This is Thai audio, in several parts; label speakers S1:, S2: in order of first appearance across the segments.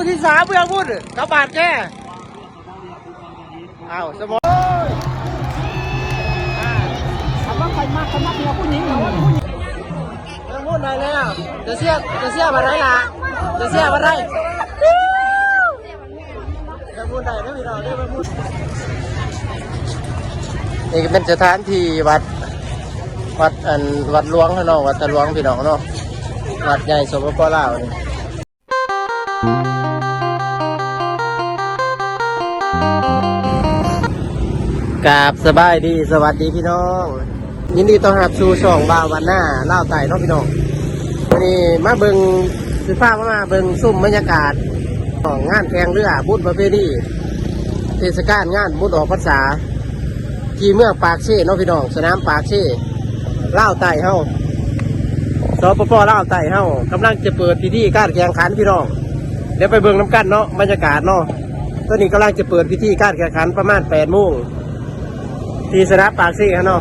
S1: คู่ที่สามเมืองมุ่นกับบาดแก้อ้าวสมอง
S2: คำว่าใครมากคำว่าเมียผู้หญิงหรอว่าผู้หญิง
S1: เมืองมุ่นได้แล้วจะเสียจะเสียมาได้ละจะเสียมาได้เมืองมุ่นได้ไม่มีเราได้เมืองมุ่นนี่ก็เป็นสถานที่วัดวัดอันวัดหลวงเขาเนาะวัดตะหลวงพี่น้องเนาะวัดใหญ่สมบูรณ์เปล่าวนี่ย กราบสบายดีสวัสดีพี่น้อง ยินดีต้อนรับสู่ช่องบาววันหน้าเล่าไต่เนาะพี่น้องวันนี้มาเบิงสิฟ้ามาเบิงซุ่มบรรยากาศของงานแข่งเรือบุญประเพณีเทศกาลงานบุญออกพรรษา ที่เมืองปากเช่เนาะพี่น้อง สนามปากเช่เล่าไต่เฮาสปปเล่าไต่เฮากำลังจะเปิดพิธีการแข่งขันพี่น้องเดี๋ยวไปเบิงน้ำกันเนาะบรรยากาศเนาะตอนนี้กำลังจะเปิดพิธีการแข่งขันประมาณ8โมง ที่สนามปากเช่ครับเนาะ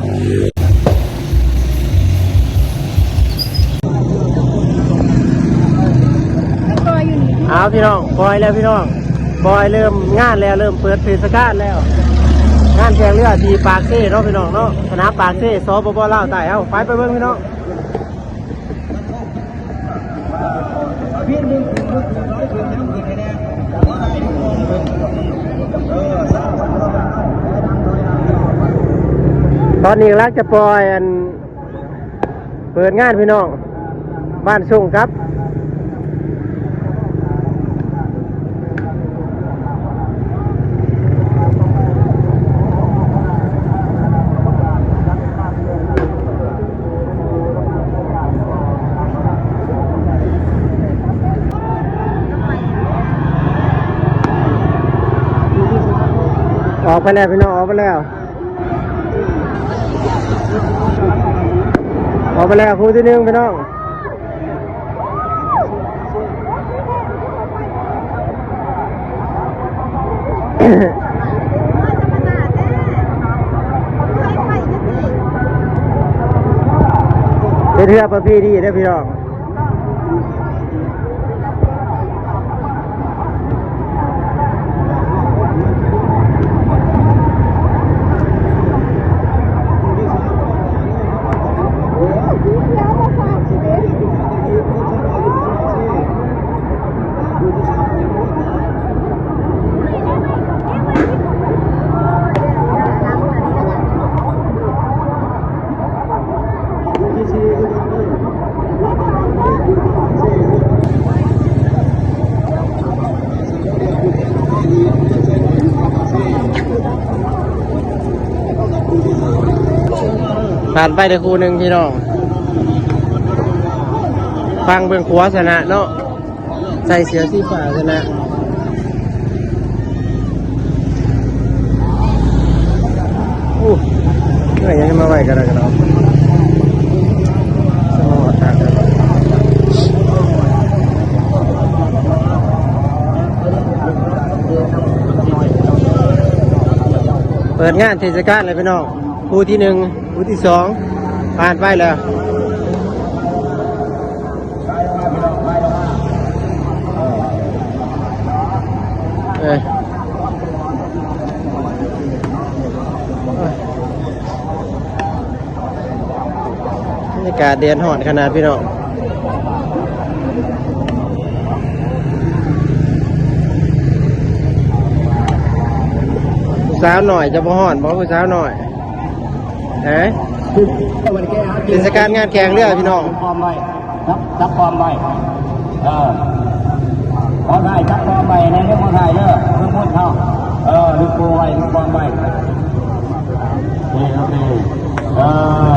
S2: ตัวอยู่นี่
S1: เอาพี่น้องปล่อยแล้วพี่น้องปล่อยเริ่มงานแล้วเริ่มเปิดเทศกาลแล้ว งานแข่งเรือที่ปากเซ่เนาะพี่น้องเนาะสนามปากเซ่สปปลาวใต้เอาไปไปเบิ่งพี่น้อง ตอนนี้รักจะปล่อยอันเปิดงานพี่น้อง บ้านส่งครับออกไปแล้วพี่น้องออกไปแล้ว ออกไปแล้วครูที่หนึ่งพี่น้องเป็นเรือประเพณีได้อพี่น้อง ผ่านไปได้ครูหนึ่งพี่น้องฟังเบื้องขวาชนะเนาะใส่เสือสีฟ้าชนะอู้เหนื่อยยังมาไหวกันแล้วกันเนาะเปิดงานเทศกาลเลยพี่น้องคู่ที่หนึ่ง คู่ที่สองผ่านไปแล้วเอ้ยบรรยากาศเดียนหอดขนาดพี่น้องผู้สาวหน่อยจะบ่หอนบอกผู้สาวหน่อย เอ้ยเทศกาลงานแข่งเรือพี่น้อง
S3: ปลอมไว้จับจับปลอมไว้เออพอถ่ายจับปลอมไว้ในเรื่องพอถ่ายเด้อเรื่องพูดเข้าเออลูกโกไว้ลูกปลอมไว้นี่โอเคเอ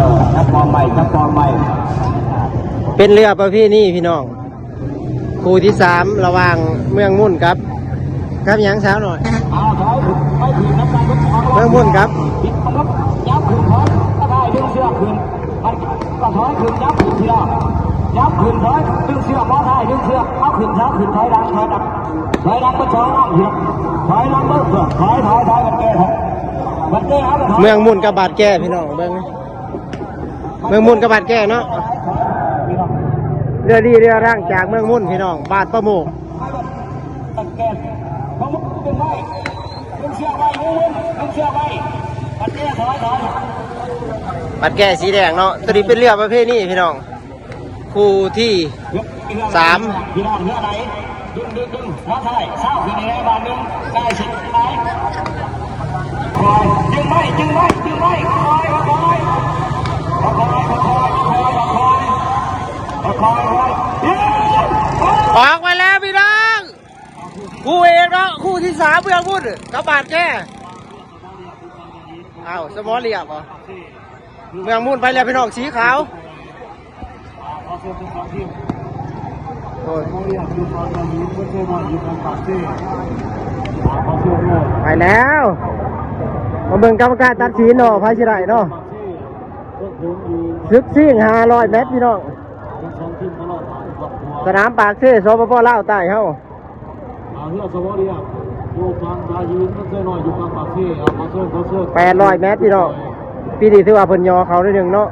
S3: อจับปลอมไว้จับปลอมไว้
S1: เป็นเรือประเภทนี้พี่น้องคู่ที่สามระหว่างเมืองมุ่นครับ ครับยังสาวหน่อย
S3: เมือง
S1: มุ่นครับ
S3: ปิดรถยับขึ้นถอยถ้าได้ดึงเสื้อขึ้นมันก็ถอย ขึ้นยับขึ้นทีละยับขึ้นถอยดึงเสื้อมอได้ดึงเสื้อเอาขึ้นช้าขึ้นถอยดังถอยดังถอยดังก็ถอยนั่งเหี้ยถอยนั่งเบิ้งเพื่อถอยถอยถอยมันแก้ถอยมันแก้เอาไปถอย
S1: เมืองมุ่นกับบาดแก้พี่น้องเมืองเมืองมุ่นกับบาดแก้เนาะเรือดีเรือร่างจากเมืองมุ่นพี่น้องบาดประโมก
S4: แก่พมุกดึงไว้ดึงเชือกไว้ดึงเชือกไว้ปัดแก้ถอยถอย
S1: ปัดแก้สีแดงเนาะตัวนี้เป็นเรือประเภทนี้พี่น้อง คู่ที่สาม
S4: พี่น้องเรือไหนดึงดึงดึงมาไทยเศร้าขึ้นในบ้านดึงได้สิไหมคอยดึงไว้ดึงไว้ดึงไว้คอยคอยคอยคอยคอยคอยคอยคอยคอยดึง
S1: ออกมาแล้วพี่น้องคู่เอกเนาะคู่ที่สามเพื่อนพูดกระบาดแก้อ้าวสมอเรียบเหรอ เมืองมุ่นไปแล้วพี่น้องสีขาวไปแล้วมาเบิ่งกรรมการตัดสินเนาะพายชิไรเนาะซึกซิ่งห้าร้อยเมตรพี่น้องสนามปากเซ่สปปลาวใต้เฮา
S3: เอาเรือสวอเรียอยู่างทายืนมันเส้นหน่อยอยู่กลางปากซี่เอา
S1: แปดร้อยเมตรพี่น้อง ปีนี้ถือว่าเพิ่นยอเขาได้หนึ่งเนาะ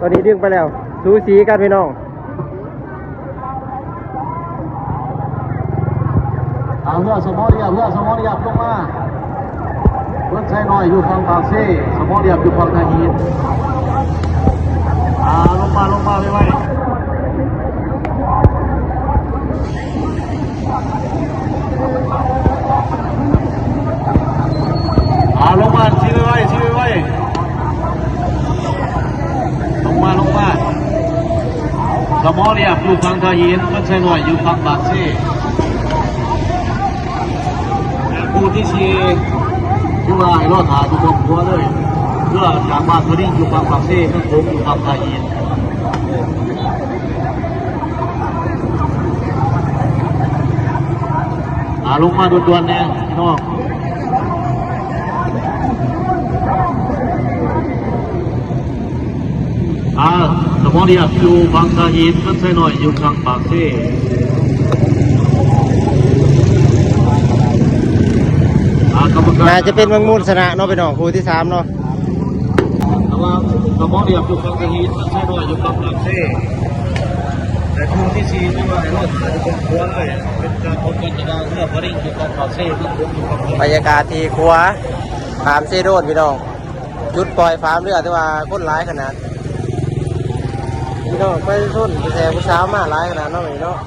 S1: ตอนนี้ดึงไปแล้วสูสีกันพี่น้อง
S3: เอาเรือสวอเรียเรือสวอเรียลงมาเพื่อนใช้หน่อยอยู่กลางปากซี่สวอเรียอยู่กลางทายืนอ่าลงมาลงมาไปไว้อาลงมาชี้ไว้ไว้ชี้ไว้ไว้ลงมาลงมา สมอเรียบอยู่ฝั่งทายินมันใช่หน่วยอยู่ฝั่งปากซี่ผู้ที่ชีที่ว่าให้รอดหาอยู่บนหัวเลยเพื่อจากบ้านพอดีอยู่ฝั่งปากซี่มันผมอยู่ฝั่งทายินอาลงมาด่วนๆเนี่ยพี่น้องอ่า สมอเรียบอยู่ฝั่งทายินมันใช่หน่วยอยู่ฝั่งปากซี่อ่ากรรมการ
S1: น่าจะเป็นเมืองมุ่นชนะเนาะพี่น้องคู่ที่สามเนาะ
S3: แต่ว่าสมองเดียบอยู่ฝั่งกะฮีมันใช่ด้วยอยู่ฝั่งปากเซ่แต่คู่ที่สี่ที่ว่าในรถอาจจะเป็นครัวเลยเป็นการพบกันจะได้เพื่อพอดิ้งอยู่ฝั่งปากเซ่ที่ผมอยู่ฝั่ง
S1: บรรยากาศที่ครัวฟาร์มเซโดนพี่น้องจุดปล่อยฟาร์มเรือแต่ว่าคนร้ายขนาด พี่น้องไปทุนไปแซงผู้สาวมาร้ายขนาดเนาะพี่เนาะ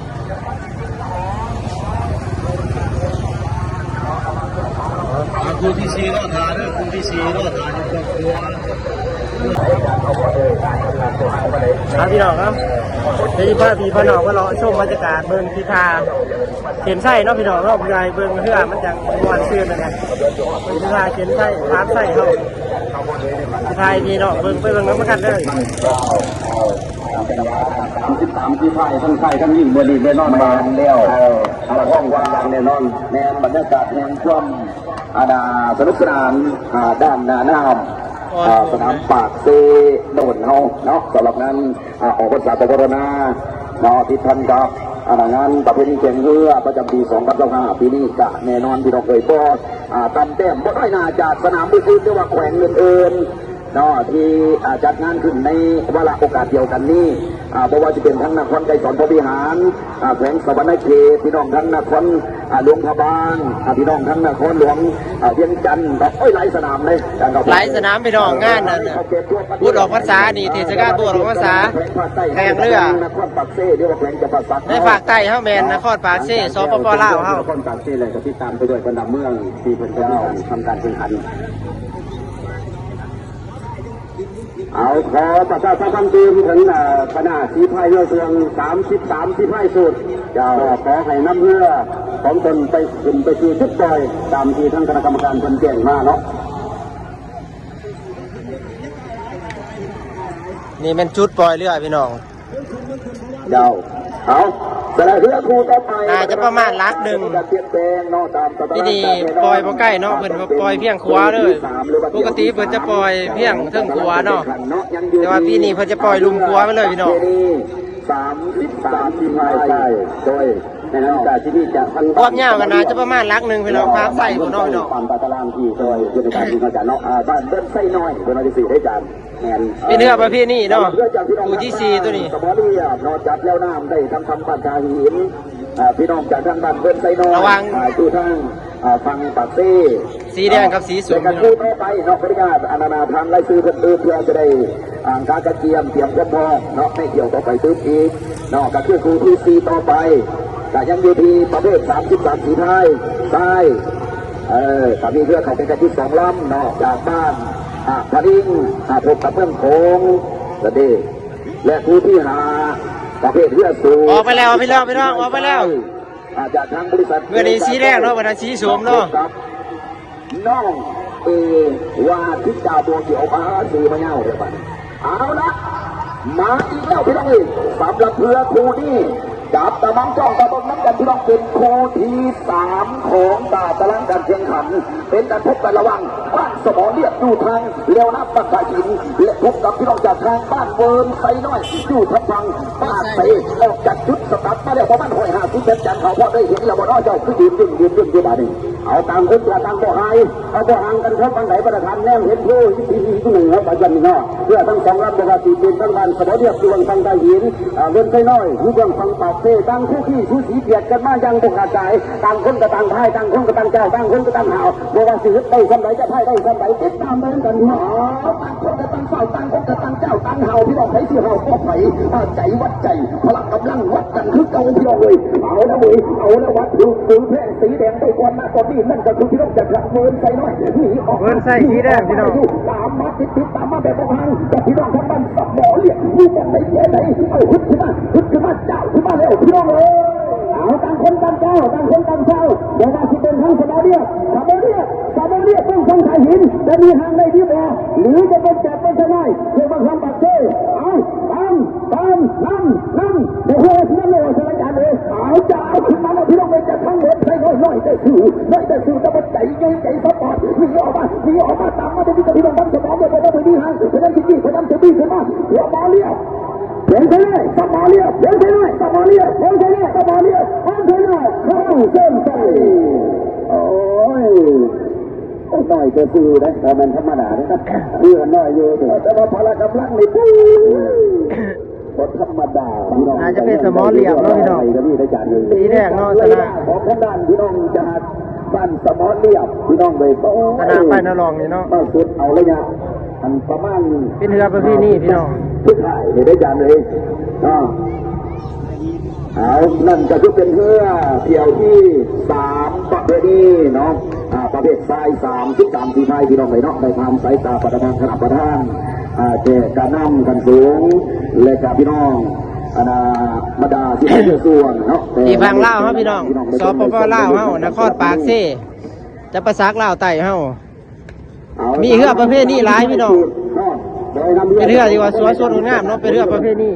S3: คู่ที่สี่รอดทาด้วยคู่ที่สี่รอดทาอยู่ฝั่งครัว
S1: ครับพี่น้องครับเดี๋ยวพ่อพี่พ่อน้องก็รอชมบรรยากาศเบิ่งทิทาเขียนไส้เนาะพี่น้องเนาะใหญ่เบิ่งเพื่อมันจังมวนซื่นนั่นแหละเบิ่งทิทาเขียนไส้ทามไส้เฮาทิทาพี่น้องเบิ่งไปเบิ่งน้ำมันกันเลย
S5: สามสิบสามที่ไพ่ทั้งไพ่ทั้งยิ่งบดีแน่นอนมาเดียวมาห้องวางอย่างแน่นอนแนวบรรยากาศแห่งความอาณาสนุกสนานด้านหน้าน้าสนามปากเซโดนเฮาเนาะสำหรับนั้นออกภาษาตะวรณาเนาะที่ท่านครับอางานประเพณีแข่งเรือประจำปี2025ปีนี้กะแน่นอนที่เราเคยพออ่าตำแต้มบ่ได้นาจากสนามอื่นๆหรือว่าแขวงอื่นๆ เนาะที่อ่าจัดงานขึ้นในเวลาโอกาสเดียวกันนี้อ่าเพราะว่าจะเป็นทั้งนครไกรสอนพระวิหารอ่าแขวงสวรรณเขตพี่น้องทั้งนครอ่าหลวงพระบางอ่าพี่น้องทั้งนครหลวงอ่าเวียงจันทร์แบบโอ้ยหลายสนามเลยจังครับ
S1: หลายสนามพี่น้องงานนั่นน่ะพูดออกภาษานี่เทศกาลพูดออกภาษาแข่งเรือ
S5: นครปากเซ่เรียกว่าแขวงจะประสัก
S1: ในฝากใต้เฮาแมนนครปากเซ่สปปลาวเฮา
S5: นครปากเซ่เลยก็ติดตามไปด้วยบรรดาเมืองที่เพิ่นจะทำการแข่งขัน เอาขอประชาสัมพันธ์ทีมถึงเอ่อคณะสีพายเรือเสือง33สีพายสุดจะขอให้น้ำเรือของตนไปขึ้นไปคือชุดปล่อยตามที่ทั้งคณะกรรมการเพิ่นแจ้งมาเนาะ
S1: นี่เป็นจุดปล่อยเรือพี่น้อง
S5: เดาเอา แสดงเรือครูต่อไป
S1: น่าจะประมาณลักหนึ่ง
S5: จะเปลี่ยนแปลงเนาะตามสถาน
S1: ที่
S5: การณ์
S1: นี่ปล่อยบ่ใกล้เนาะเพิ่นปล่อยเพียงขวาเลยปกติเพิ่นจะปล่อยเพียงเทิงขวาเนาะแต่ว่าปีนี้เพิ่นจะปล่อยลุมขวาไปเลยพี่น้อง
S5: สามสิบสามที่พายใช่โดยในนั้นการที่นี่จะพัน
S1: ความยาวกันน่าจะประมาณลักหนึ่งพี่น้องครับใส่พุ่นเนาะพี่น้อง
S5: ความตาตารางที่โดยยุทธการที่เขาจะเนาะอ่าบ้านเดินไส้น้อยเป็นวันที่สี่ได้จานแมน
S1: เป็นเรือประเภทนี้เนาะคู่ที่สี่ตัวนี้
S5: สมอเรียนอกจากแล้วน้ำได้ทำทำปากกาหินอ่าพี่น้องจากทางบ้านเพื่อนไซน้อย
S1: ระวัง
S5: อ่าอยู่ทางอ่าฟังปากซี่
S1: สีแดงกับสีส้ม
S5: ในการพูดต่อไปเนาะบริการอนานาทางไล่ซื้อเพื่อนเพื่อจะได้อ่างการกระเทียมเตรียมความพร้อมเนาะไม่เกี่ยวต่อไปซื้ออีกเนาะก็คือครูที่ซีต่อไปแต่ยังอยู่ที่ประเภทสามสิบสามสีไทยใต้เออสามีเพื่อเขาเป็นกระที่สองลำเนาะจากบ้าน อ่าพะดิงอ่าพบกับเพื่อนโขงระเดและครูที่หาประเภทเรือสูง
S1: ออกไปแล้วพี่น้องพี่น้องออกไปแล้ว
S5: อ่าจากทางบริษัท
S1: เมื่อนี้สีแดงเนาะวันนั้นสีส้มเนาะ
S5: ครับน้องเอว่าทิศดาวดวงเขียวมาสีมาเงาเดี๋ยวไปเอาละมาอีกแล้วพี่น้องเองสำหรับเพื่อครูนี่ จับตะมังจ้องตะบนน้ำกันพี่น้องเป็นครูที่สามของตาตะลังการแข่งขัน เป็นการพบกันระหว่างบ้านสมอเรียบอยู่ทางเลี้ยวน้ำปักกาหินและพบกับพี่น้องจากทางบ้านเวิร์นไซน้อยอยู่ทางฝั่งบ้านไซออกจากจุดสตาร์ทมาแล้วประมาณหอยหาสุดเด็ดจันเขาพอได้เห็นแล้วบ่น้อยเจ้าคือยืนยืนยืนยืนยืนบ้านนี้ เอาตางคนต่างบ่หายเอาบ่ห่างกันครับบางไหนประธานแนมเห็นผู้ที่ที่ที่หนึ่งครับอาจารย์เนาะเพื่อทั้งสองลำบอกว่าศสีเป็นทั้งบ้านสมอเรียบอยู่ทางใต้หินเวินไซน้อยอยู่เบื้องฝั่งปากเซ่ต่างคู่ขี้ชูสีเกียรติกันมายังบ่ขาดใจต่างคนก็ต่างพ่ายต่างคนก็ต่างเจ้าต่างคนก็ต่างหาวบ่ว่าสิฮ็ดได้สำไรจะพ่ายได้สำไรติดตามไปด้วยกันเนาะต่างคนก็ต่างเฝ้าต่างคนก็ต่างเจ้าต่างหาวพี่น้องไผสิเฮาก็ไผอ่าใจวัดใจพลังกำลังวัดกันคือเก่าพี่น้องเลยเอาละเว้ยเอาละวัดถือถือแพร่สีแดงไปก่อนหน้าตอนนี้นั่นก็คือพี่น้องจากละเวิร์นใส่น้อยหนีออก
S1: เวิร์นใส่สีแดงพี่น้อง
S5: ตามมาติดติดตามมาแบบประพังแต่พี่น้องทั้งบ้านสับหมอเรียกอยู่กันไหนแย่ไหนเอาฮึดขึ้นมาฮึดขึ้นมาเจ้าขึ้นมาแล้วพี่น้องเลยเอาต่างคนต่างเจ้าต่างคนต่างเจ้าเดี๋ยวว่าสิเป็นทั้งสมายเรียสมายเรียสมายเรียต้องทางสายหินจะมีทางในที่บ่หรือจะเป็นจับเป็นชนายเพื่อมาทำปักเซ่เอาตามตามนั่นนั่นเดี๋ยวเฮ้ยนั่นเลยสารจานเลยเอาจะเอา ให้น้อยน้แต่สื่อน้อยแต่สื่อจะมาใจใหญ่ใจสปอร์ตมีออกมามีออกมาตามมาจะมีกับพี่น้องบ้านสมองเนี่ยไปได้ไปดีฮะไปได้ที่ดีไปได้ที่ดีขึ้นมาเดี๋ยวมาเรียวเดินไปเลยสมาเลี้ยวเดินไปเลยสมาเลี้ยวเดินไปเลยสมาเลี้ยวเดินไปเลยเข้าเส้นใส่โอ้ยโอ้ยหน่อยจะซื้อนะแต่มันธรรมดานะครับเรือนน้อยอยู่แต่ว่าพละกำลังนี่ปุ๊บ อง
S1: อาจจะเป็นสมอเหลี่ยมเนาะพี่น้อง
S5: ก็มีได้จานหนึ่ง
S1: สีแดงเนาะชนะ
S5: ของทางด้านพี่น้องจะบ้านสมอเลียบพี่น้องไปโอ้ย
S1: ชนะไปนรองนี่เนาะ
S5: มาสุดเอาเลยนะอันประมาณ
S1: เป็นเรือประเภทนี้พี่น้อง
S5: ทุกท่ายนี่ได้จานเลยอ่าเอานั่นก็คือเป็นเรือเที่ยวที่สามประเภทนี้เนาะอ่าประเภททรายสามที่สามที่ไทยพี่น้องไปเนาะในทางสายตาประธานขณะประธานอ่า เจการนำกันสูง และกับพี่น้องอาณามาดาที่ให้เชื่อส่วนเนาะ
S1: ที่ฟังเล่าวเฮาพี่น้องสปปลาวเฮานครปากเซ่จะประซักลาวไต่เฮามีเรือประเภทนี้หลายพี่น้อง เป็นเรือที่ว่าสวยสดงามเนาะเป็นเรือประเภทนี้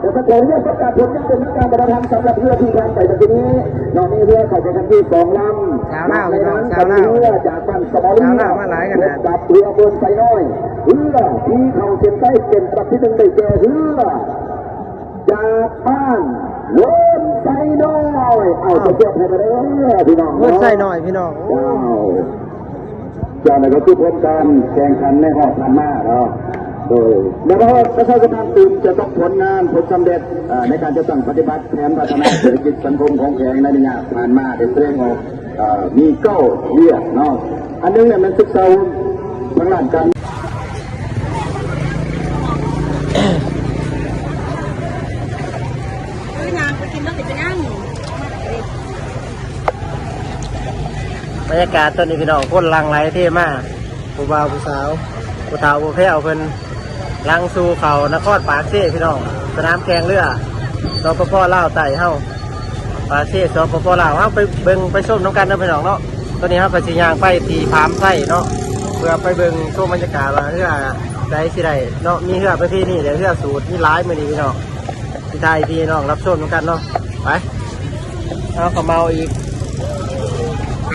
S5: แต่ถ้าเกิดเรื่องประกาศผลยังเป็นนักการประธานสำหรับเรือที่การไปตะกี้นี้นอกนี้เรือเข้าไปกันที่สองลำ
S1: ชาวลาวพี่น้อง
S5: ใน
S1: ชาวลา
S5: เรือจากบ้านสมอลี
S1: ชาวลามาหลายขนาด
S5: กับเรือบนไซน้อยเรือที่เข้าเส้นใต้เป็นประเภทหนึ่งได้แก่เรือจากบ้านเวิร์นไซน้อย เอาเสียบให้ไปเลยพี่น้อง
S1: เวิร์นไซน้อยพี่น้อง
S5: เจ้าเจ้นก็คือผลการแข่งขันในหอบนันมาเนาะโดยแล้วก็ประชาชนตื่นจะต้องผลงานผลสำเร็จในการจะตั้งปฏิบัติแผนพัฒนาเศรษฐกิจสังคมของแขงในระยะผ่านมาในเรื่องของเอ่อมีเก้าเรียกเนาะอันนึงเนี่ยมันศึกษาทางด้านการ
S2: เฮ้ยนางไปกินแล้วติดไปนั่ง
S1: บรรยากาศตอนนี้พี่น้องคนลังไหลเท่มากผู้บ่าวผู้สาวผู้เฒ่าผู้แพ้วเพิ่นลังสู่เขานครปากเซ่พี่น้องสนามแข่งเรือสปปลาวไต่เฮาปากเซ่สปปลาวเฮาไปเบิ่งไปชมน้ำกันเด้อพี่น้องเนาะตอนนี้เฮาไปสิย่างไปที่พามไส้เนาะเพื่อไปเบิ่งชมบรรยากาศว่าเรือใดสิได้เนาะมีเรือประเภทนี้เดี๋ยวเรือสูตรมีหลายมื้อนี้พี่น้องที่ไทยพี่น้องรับชมน้ำกันเนาะไปเอาขาเมาอีก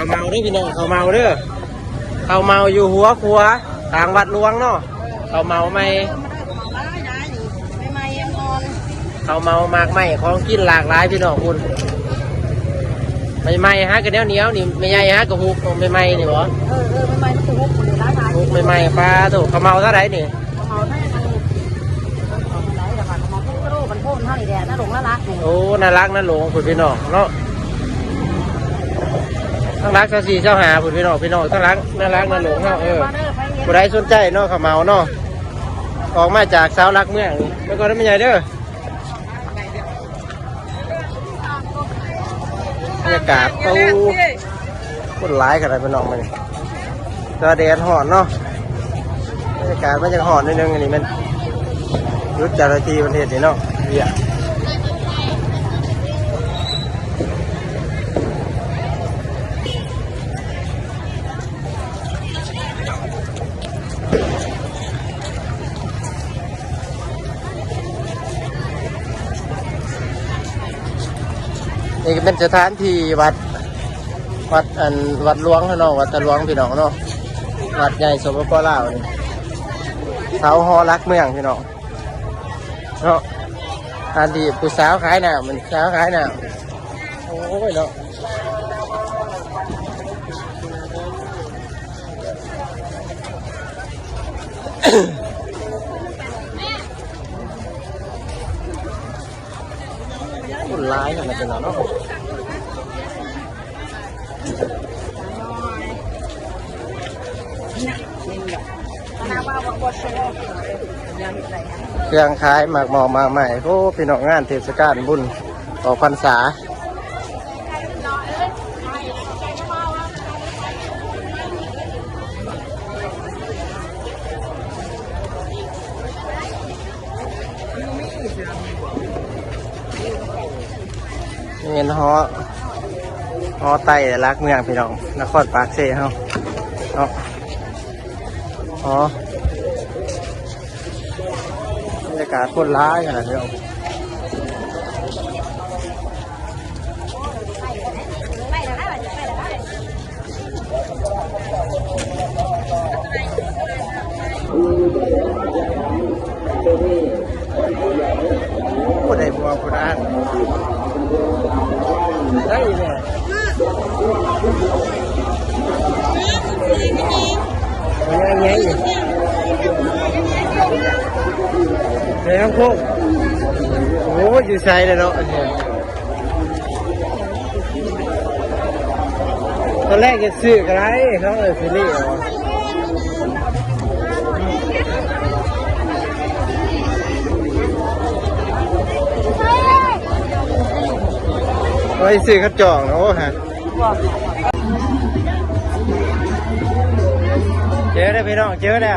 S1: เขาเมาเด้อพี่น้องเขาเมาเด้อเขาเมาอยู่หัวครัวทางวัดหลวงเนาะเขาเมาไม่
S2: ได้ได้นี่ไม่ไม่ยังนอน
S1: เขาเมามากไม่ของกินหลากหลายพี่น้องคุณไม่ไม่ฮะกระเนี้ยวเหนียวนี่ไม่ใหญ่ฮะกระหุกไม่ไม่นี่บ่
S2: เออเออไม่ไม่มันจะหุบคนเลยร้ายร้าย
S1: หุกไม่ไม่ปลาถูกเขาเมาเท่าไหร่นี่
S2: เขาได้างเขาไหนเดี๋ยวเขาทุกกระโดดมันโพ่นเท่านี้แดดน่าหลงน่ารักนี่
S1: โอ้ น่ารักน่าหลงคุณพี่น้องเนาะ ทั้งรักเจ้าสี่เจ้าหาคุณพี่น้องพี่น้องทั้งรักน่ารักน่าหลงเนาะเออผู้ใดสนใจเนาะเขาเมาเนาะออกมาจากสาวรักเมืองนี่แล้วก็ได้ไม่ใหญ่เด้อบรรยากาศเขาคนร้ายกันอะไรพี่น้องมันก็แดดหอนเนาะบรรยากาศมันจะหอนนิดนึงอันนี้มันยุดจารทีประเทศนี่เนาะเบีย ก็เป็นสถานที่วัด วัดอันวัดหลวงเนาะวัดตะหลวงพี่น้องเนาะวัดใหญ่สมบูรณ์ลาวนี่เสาหอรักเมืองพี่น้องเนาะอันดีผู้สาวขายหน้ามันสาวขายหน้าโอ้ยเนาะ คนร้ายเนี่ยมันั้นเนาะเครื่องขายหมากหมอมาใหม่โอ้พี่น้องงานเทศกาลบุญออกพรรษา เงินฮอฮอไต่รักเมืองพี่น้องนครปากเซ่เฮาเนาะฮอบรรยากาศคนร้ายขนาดนี้เอาผู้ใดบัวผู้นั้น ได้เลยยังไงในน้ำโคกโอ้ยอยู่ใส่เลยเนาะตอนแรกจะซื้อกันไรเขาเออซีรีส์เหรอ โอ้ซื้อขัดจองนาะฮะเจอได้พี่น้องเจอได้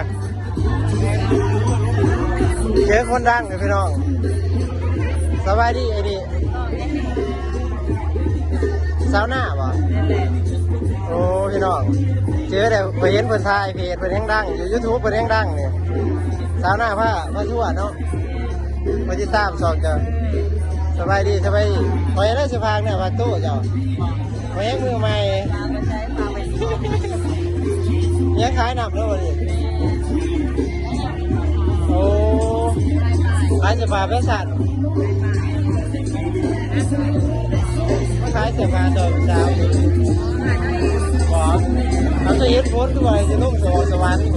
S1: เจอคนดังเลยพี่น้องสบายดีไอ้ดิสาวหน้าบ่โอ้พี่น้องเจอแต่ไปเห็นเพิ่นถ่ายเพจเพิ่นแห่งดังอยู่ยูทูบเพิ่นแห่งดังเนี่ยสาวหน้าผ้าผ้าทั่วเนาะมาติดตามสองจ้ สบายดีสบายดีขอให้ได้สภางเนี่ยมาตู้เจ้าขอให้มือใหม่ยังขายหนับแล้ววันนี้โอ้ขายสื้อผ้าแฟชั่นมาขายสื้อผ้าตัวสาวบอกเอาจะยึดโพสต์ด้วยจะลุ่มสวรรค์สวรรค์โ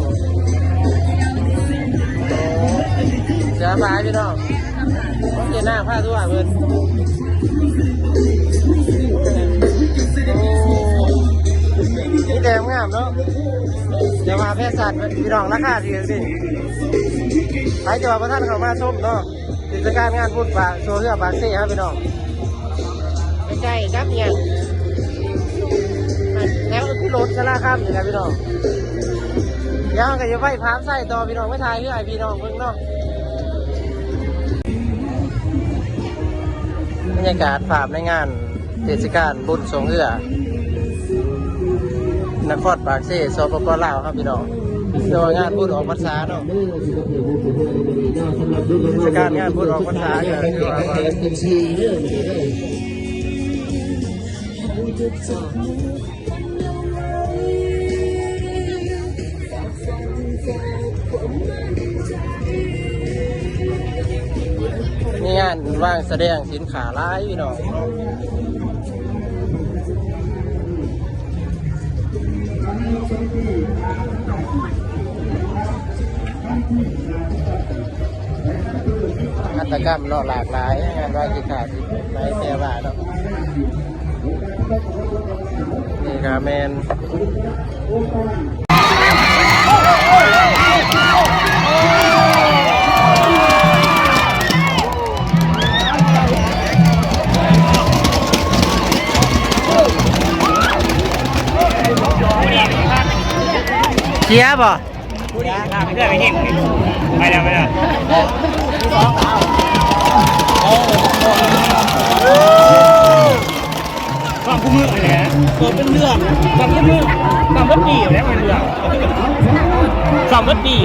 S1: อ้เสื้อผ้าพี่น้อง ต้องเจหน้าผ้าทั่วเพื่อนโอ้นี่แดงงามเนาะเดี๋ยวมาแฟชั่นพี่น้องราคาดีสิใครจะมาประท่านเข้ามาชมเนาะกิจการงานพูดปากโซเชียลปากเซ่ครับพี่น้องใกล้ๆครับเนี่ยแล้วพี่รถชะลาข้ามอยู่นะพี่น้องเดี๋ยวก็จะไปพามใส่ต่อพี่น้องไม่ทายเพื่อไอพี่น้องเพิ่งเนาะ รรยากาศภาพในงานเทศกาลบุญสงเอือนครปากเซ่สปปลาวครับพี่น้องโดยงานพูดออกภาษาเนาะเทศการงานพูดออกภาษาอย่างที่ว่า งานว่างแสดงสินค้าร้ายพี่น้องหัตถกรรมเนาะหลากหลายงานว่ากิขาดหลายแต่ว่าเนาะนี่กาแมน เชียร์ป่ะ
S3: ไปแล้วไปแล้วความคู่มือเลยนะตัวเป็นเรื่องความคู่มือความวัดดีอยู่แล้วมันเรื่องความวัดดี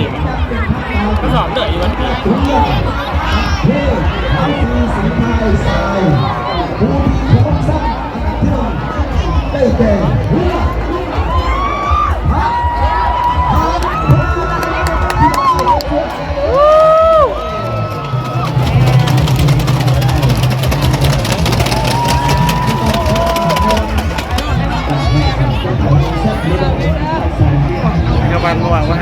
S3: ก็สอบเลยอยู่วันนี้
S1: กระบาลระหว่างว่า